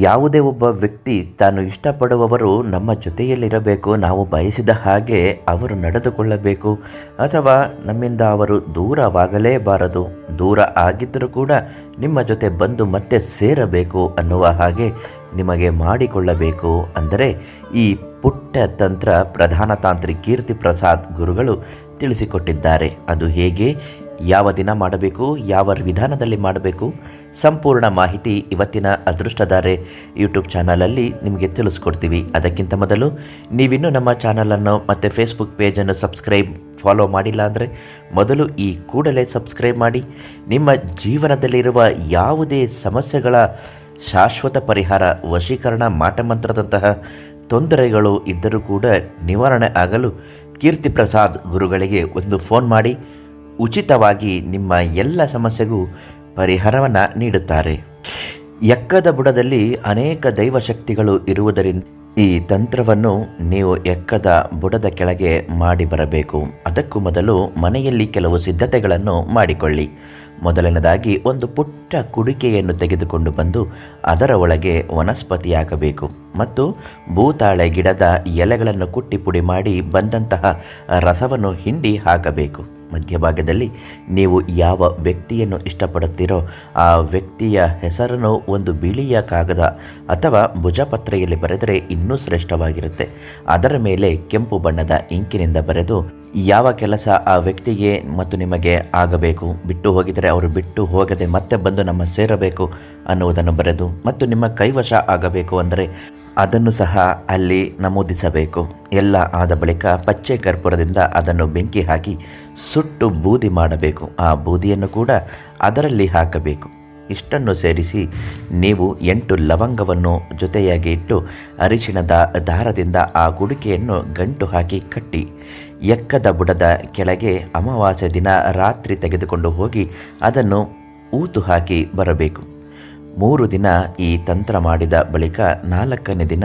ಯಾವುದೇ ಒಬ್ಬ ವ್ಯಕ್ತಿ ತಾನು ಇಷ್ಟಪಡುವವರು ನಮ್ಮ ಜೊತೆಯಲ್ಲಿರಬೇಕು, ನಾವು ಬಯಸಿದ ಹಾಗೆ ಅವರು ನಡೆದುಕೊಳ್ಳಬೇಕು ಅಥವಾ ನಮ್ಮಿಂದ ಅವರು ದೂರವಾಗಲೇಬಾರದು. ದೂರ ಆಗಿದ್ದರೂ ಕೂಡ ನಿಮ್ಮ ಜೊತೆ ಬಂದು ಮತ್ತೆ ಸೇರಬೇಕು ಅನ್ನುವ ಹಾಗೆ ನಿಮಗೆ ಮಾಡಿಕೊಳ್ಳಬೇಕು ಅಂದರೆ ಈ ಪುಟ್ಟ ತಂತ್ರ ಪ್ರಧಾನ ತಾಂತ್ರಿ ಕೀರ್ತಿ ಪ್ರಸಾದ್ ಗುರುಗಳು ತಿಳಿಸಿಕೊಟ್ಟಿದ್ದಾರೆ. ಅದು ಹೇಗೆ? ಯಾವ ದಿನ ಮಾಡಬೇಕು, ಯಾವ ವಿಧಾನದಲ್ಲಿ ಮಾಡಬೇಕು, ಸಂಪೂರ್ಣ ಮಾಹಿತಿ ಇವತ್ತಿನ ಅದೃಷ್ಟಧಾರೆ ಯೂಟ್ಯೂಬ್ ಚಾನಲಲ್ಲಿ ನಿಮಗೆ ತಿಳಿಸ್ಕೊಡ್ತೀವಿ. ಅದಕ್ಕಿಂತ ಮೊದಲು ನೀವಿನ್ನೂ ನಮ್ಮ ಚಾನಲನ್ನು ಮತ್ತು ಫೇಸ್ಬುಕ್ ಪೇಜನ್ನು ಸಬ್ಸ್ಕ್ರೈಬ್, ಫಾಲೋ ಮಾಡಿಲ್ಲ ಅಂದರೆ ಮೊದಲು ಈ ಕೂಡಲೇ ಸಬ್ಸ್ಕ್ರೈಬ್ ಮಾಡಿ. ನಿಮ್ಮ ಜೀವನದಲ್ಲಿರುವ ಯಾವುದೇ ಸಮಸ್ಯೆಗಳ ಶಾಶ್ವತ ಪರಿಹಾರ, ವಶೀಕರಣ ಮಾಟಮಂತ್ರದಂತಹ ತೊಂದರೆಗಳು ಇದ್ದರೂ ಕೂಡ ನಿವಾರಣೆ ಆಗಲು ಕೀರ್ತಿ ಪ್ರಸಾದ್ ಗುರುಗಳಿಗೆ ಒಂದು ಫೋನ್ ಮಾಡಿ. ಉಚಿತವಾಗಿ ನಿಮ್ಮ ಎಲ್ಲ ಸಮಸ್ಯೆಗೂ ಪರಿಹಾರವನ್ನು ನೀಡುತ್ತಾರೆ. ಎಕ್ಕದ ಬುಡದಲ್ಲಿ ಅನೇಕ ದೈವಶಕ್ತಿಗಳು ಇರುವುದರಿಂದ ಈ ತಂತ್ರವನ್ನು ನೀವು ಎಕ್ಕದ ಬುಡದ ಕೆಳಗೆ ಮಾಡಿ ಬರಬೇಕು. ಅದಕ್ಕೂ ಮೊದಲು ಮನೆಯಲ್ಲಿ ಕೆಲವು ಸಿದ್ಧತೆಗಳನ್ನು ಮಾಡಿಕೊಳ್ಳಿ. ಮೊದಲನೇದಾಗಿ ಒಂದು ಪುಟ್ಟ ಕುಡಿಕೆಯನ್ನು ತೆಗೆದುಕೊಂಡು ಬಂದು ಅದರ ಒಳಗೆ ವನಸ್ಪತಿಯಾಗಬೇಕು. ಮತ್ತು ಭೂತಾಳೆ ಗಿಡದ ಎಲೆಗಳನ್ನು ಕುಟ್ಟಿ ಪುಡಿ ಮಾಡಿ ಬಂದಂತಹ ರಸವನ್ನು ಹಿಂಡಿ ಹಾಕಬೇಕು. ಮಧ್ಯಭಾಗದಲ್ಲಿ ನೀವು ಯಾವ ವ್ಯಕ್ತಿಯನ್ನು ಇಷ್ಟಪಡುತ್ತೀರೋ ಆ ವ್ಯಕ್ತಿಯ ಹೆಸರನ್ನು ಒಂದು ಬಿಳಿಯ ಕಾಗದ ಅಥವಾ ಭುಜಪತ್ರೆಯಲ್ಲಿ ಬರೆದರೆ ಇನ್ನೂ ಶ್ರೇಷ್ಠವಾಗಿರುತ್ತೆ. ಅದರ ಮೇಲೆ ಕೆಂಪು ಬಣ್ಣದ ಇಂಕಿನಿಂದ ಬರೆದು ಯಾವ ಕೆಲಸ ಆ ವ್ಯಕ್ತಿಗೆ ಮತ್ತು ನಿಮಗೆ ಆಗಬೇಕು, ಬಿಟ್ಟು ಹೋಗಿದರೆ ಅವರು ಬಿಟ್ಟು ಹೋಗದೆ ಮತ್ತೆ ಬಂದು ನಮ್ಮ ಸೇರಬೇಕು ಅನ್ನುವುದನ್ನು ಬರೆದು ಮತ್ತು ನಿಮ್ಮ ಕೈವಶ ಆಗಬೇಕು ಅಂದರೆ ಅದನ್ನು ಸಹ ಅಲ್ಲಿ ನಮೂದಿಸಬೇಕು. ಎಲ್ಲ ಆದ ಬಳಿಕ ಪಚ್ಚೆ ಕರ್ಪೂರದಿಂದ ಅದನ್ನು ಬೆಂಕಿ ಹಾಕಿ ಸುಟ್ಟು ಬೂದಿ ಮಾಡಬೇಕು. ಆ ಬೂದಿಯನ್ನು ಕೂಡ ಅದರಲ್ಲಿ ಹಾಕಬೇಕು. ಇಷ್ಟನ್ನು ಸೇರಿಸಿ ನೀವು ಎಂಟು ಲವಂಗವನ್ನು ಜೊತೆಯಾಗಿ ಇಟ್ಟು ಅರಿಶಿಣದ ದಾರದಿಂದ ಆ ಗುಡಿಕೆಯನ್ನು ಗಂಟು ಹಾಕಿ ಕಟ್ಟಿ ಎಕ್ಕದ ಬುಡದ ಕೆಳಗೆ ಅಮಾವಾಸ್ಯೆ ದಿನ ರಾತ್ರಿ ತೆಗೆದುಕೊಂಡು ಹೋಗಿ ಅದನ್ನು ಊತು ಹಾಕಿ ಬರಬೇಕು. ಮೂರು ದಿನ ಈ ತಂತ್ರ ಮಾಡಿದ ಬಳಿಕ ನಾಲ್ಕನೇ ದಿನ,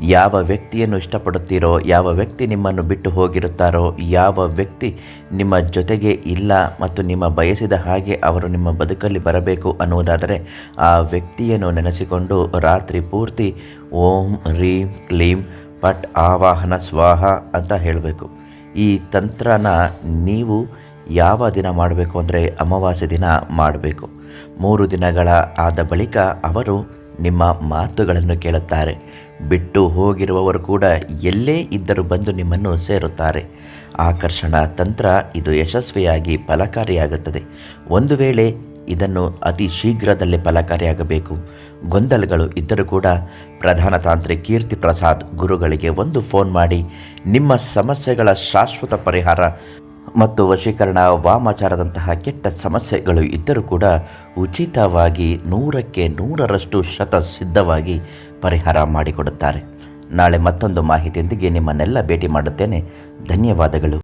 ಯಾವ ವ್ಯಕ್ತಿಯನ್ನು ಇಷ್ಟಪಡುತ್ತೀರೋ, ಯಾವ ವ್ಯಕ್ತಿ ನಿಮ್ಮನ್ನು ಬಿಟ್ಟು ಹೋಗಿರುತ್ತಾರೋ, ಯಾವ ವ್ಯಕ್ತಿ ನಿಮ್ಮ ಜೊತೆಗೆ ಇಲ್ಲ ಮತ್ತು ನಿಮ್ಮ ಬಯಸಿದ ಹಾಗೆ ಅವರು ನಿಮ್ಮ ಬದುಕಲ್ಲಿ ಬರಬೇಕು ಅನ್ನುವುದಾದರೆ ಆ ವ್ಯಕ್ತಿಯನ್ನು ನೆನೆಸಿಕೊಂಡು ರಾತ್ರಿ ಪೂರ್ತಿ ಓಂ, ರೀಂ, ಕ್ಲೀಂ, ಪಟ್, ಆವಾಹನ, ಸ್ವಾಹ ಅಂತ ಹೇಳಬೇಕು. ಈ ತಂತ್ರನ ನೀವು ಯಾವ ದಿನ ಮಾಡಬೇಕು ಅಂದರೆ ಅಮಾವಾಸ್ಯೆ ದಿನ ಮಾಡಬೇಕು. ಮೂರು ದಿನಗಳ ಆದ ಬಳಿಕ ಅವರು ನಿಮ್ಮ ಮಾತುಗಳನ್ನು ಕೇಳುತ್ತಾರೆ. ಬಿಟ್ಟು ಹೋಗಿರುವವರು ಕೂಡ ಎಲ್ಲೇ ಇದ್ದರೂ ಬಂದು ನಿಮ್ಮನ್ನು ಸೇರುತ್ತಾರೆ. ಆಕರ್ಷಣ ತಂತ್ರ ಇದು ಯಶಸ್ವಿಯಾಗಿ ಫಲಕಾರಿಯಾಗುತ್ತದೆ. ಒಂದು ವೇಳೆ ಇದನ್ನು ಅತಿ ಶೀಘ್ರದಲ್ಲೇ ಫಲಕಾರಿಯಾಗಬೇಕು. ಗೊಂದಲಗಳು ಇದ್ದರೂ ಕೂಡ ಪ್ರಧಾನ ತಾಂತ್ರಿ ಕೀರ್ತಿ ಪ್ರಸಾದ್ ಗುರುಗಳಿಗೆ ಒಂದು ಫೋನ್ ಮಾಡಿ ನಿಮ್ಮ ಸಮಸ್ಯೆಗಳ ಶಾಶ್ವತ ಪರಿಹಾರ ಮತ್ತು ವಶೀಕರಣ ವಾಮಾಚಾರದಂತಹ ಕೆಟ್ಟ ಸಮಸ್ಯೆಗಳು ಇದ್ದರೂ ಕೂಡ ಉಚಿತವಾಗಿ ನೂರಕ್ಕೆ ನೂರರಷ್ಟು ಶತ ಸಿದ್ಧವಾಗಿ ಪರಿಹಾರ ಮಾಡಿಕೊಡುತ್ತಾರೆ. ನಾಳೆ ಮತ್ತೊಂದು ಮಾಹಿತಿಯೊಂದಿಗೆ ನಿಮ್ಮನ್ನೆಲ್ಲ ಭೇಟಿ ಮಾಡುತ್ತೇನೆ. ಧನ್ಯವಾದಗಳು.